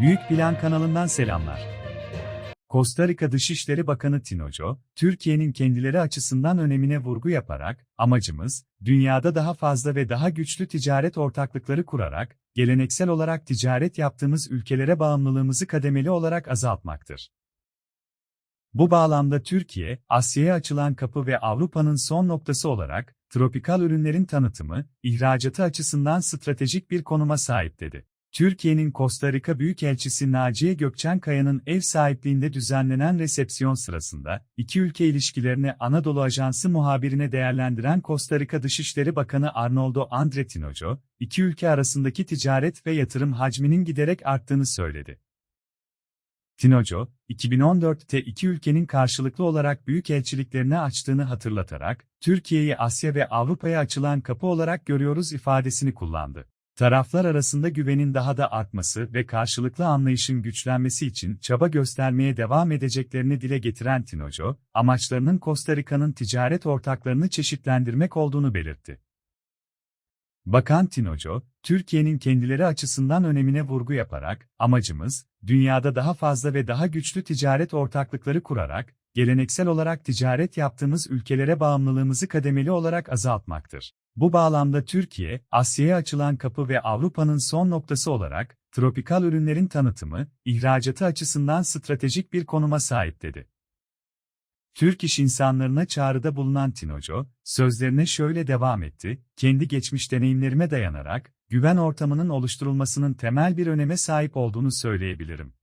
Büyük Plan kanalından selamlar. Costa Rica Dışişleri Bakanı Tinoco, Türkiye'nin kendileri açısından önemine vurgu yaparak, amacımız, dünyada daha fazla ve daha güçlü ticaret ortaklıkları kurarak, geleneksel olarak ticaret yaptığımız ülkelere bağımlılığımızı kademeli olarak azaltmaktır. Bu bağlamda Türkiye, Asya'ya açılan kapı ve Avrupa'nın son noktası olarak, tropikal ürünlerin tanıtımı, ihracatı açısından stratejik bir konuma sahip dedi. Türkiye'nin Costa Rica Büyükelçisi Naciye Gökçenkaya'nın ev sahipliğinde düzenlenen resepsiyon sırasında, iki ülke ilişkilerini Anadolu Ajansı muhabirine değerlendiren Costa Rica Dışişleri Bakanı Arnoldo Andre Tinoco, iki ülke arasındaki ticaret ve yatırım hacminin giderek arttığını söyledi. Tinoco, 2014'te iki ülkenin karşılıklı olarak büyükelçiliklerini açtığını hatırlatarak, Türkiye'yi Asya ve Avrupa'ya açılan kapı olarak görüyoruz ifadesini kullandı. Taraflar arasında güvenin daha da artması ve karşılıklı anlayışın güçlenmesi için çaba göstermeye devam edeceklerini dile getiren Tinoco, amaçlarının Costa Rica'nın ticaret ortaklarını çeşitlendirmek olduğunu belirtti. Bakan Tinoco, Türkiye'nin kendileri açısından önemine vurgu yaparak, amacımız, dünyada daha fazla ve daha güçlü ticaret ortaklıkları kurarak, geleneksel olarak ticaret yaptığımız ülkelere bağımlılığımızı kademeli olarak azaltmaktır. Bu bağlamda Türkiye, Asya'ya açılan kapı ve Avrupa'nın son noktası olarak, tropikal ürünlerin tanıtımı, ihracatı açısından stratejik bir konuma sahip dedi. Türk iş insanlarına çağrıda bulunan Tinoco, sözlerine şöyle devam etti, kendi geçmiş deneyimlerime dayanarak, güven ortamının oluşturulmasının temel bir öneme sahip olduğunu söyleyebilirim.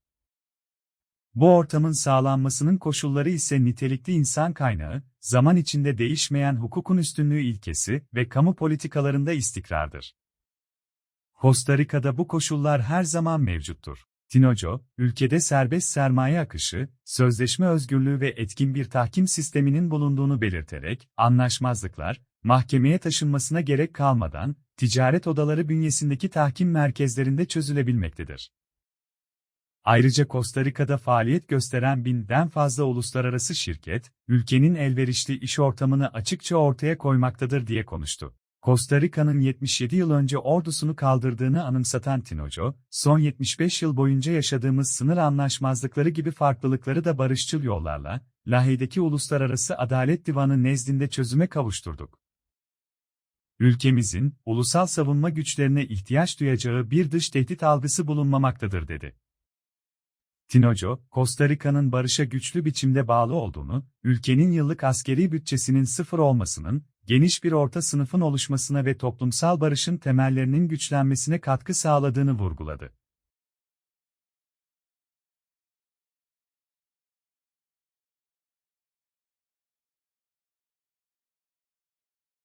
Bu ortamın sağlanmasının koşulları ise nitelikli insan kaynağı, zaman içinde değişmeyen hukukun üstünlüğü ilkesi ve kamu politikalarında istikrardır. Costa Rica'da bu koşullar her zaman mevcuttur. Tinoco, ülkede serbest sermaye akışı, sözleşme özgürlüğü ve etkin bir tahkim sisteminin bulunduğunu belirterek, anlaşmazlıklar, mahkemeye taşınmasına gerek kalmadan, ticaret odaları bünyesindeki tahkim merkezlerinde çözülebilmektedir. Ayrıca Costa Rica'da faaliyet gösteren binden fazla uluslararası şirket, ülkenin elverişli iş ortamını açıkça ortaya koymaktadır diye konuştu. Costa Rica'nın 77 yıl önce ordusunu kaldırdığını anımsatan Tinoco, son 75 yıl boyunca yaşadığımız sınır anlaşmazlıkları gibi farklılıkları da barışçıl yollarla, Lahey'deki Uluslararası Adalet Divanı nezdinde çözüme kavuşturduk. Ülkemizin, ulusal savunma güçlerine ihtiyaç duyacağı bir dış tehdit algısı bulunmamaktadır dedi. Tinoco, Costa Rica'nın barışa güçlü biçimde bağlı olduğunu, ülkenin yıllık askeri bütçesinin sıfır olmasının, geniş bir orta sınıfın oluşmasına ve toplumsal barışın temellerinin güçlenmesine katkı sağladığını vurguladı.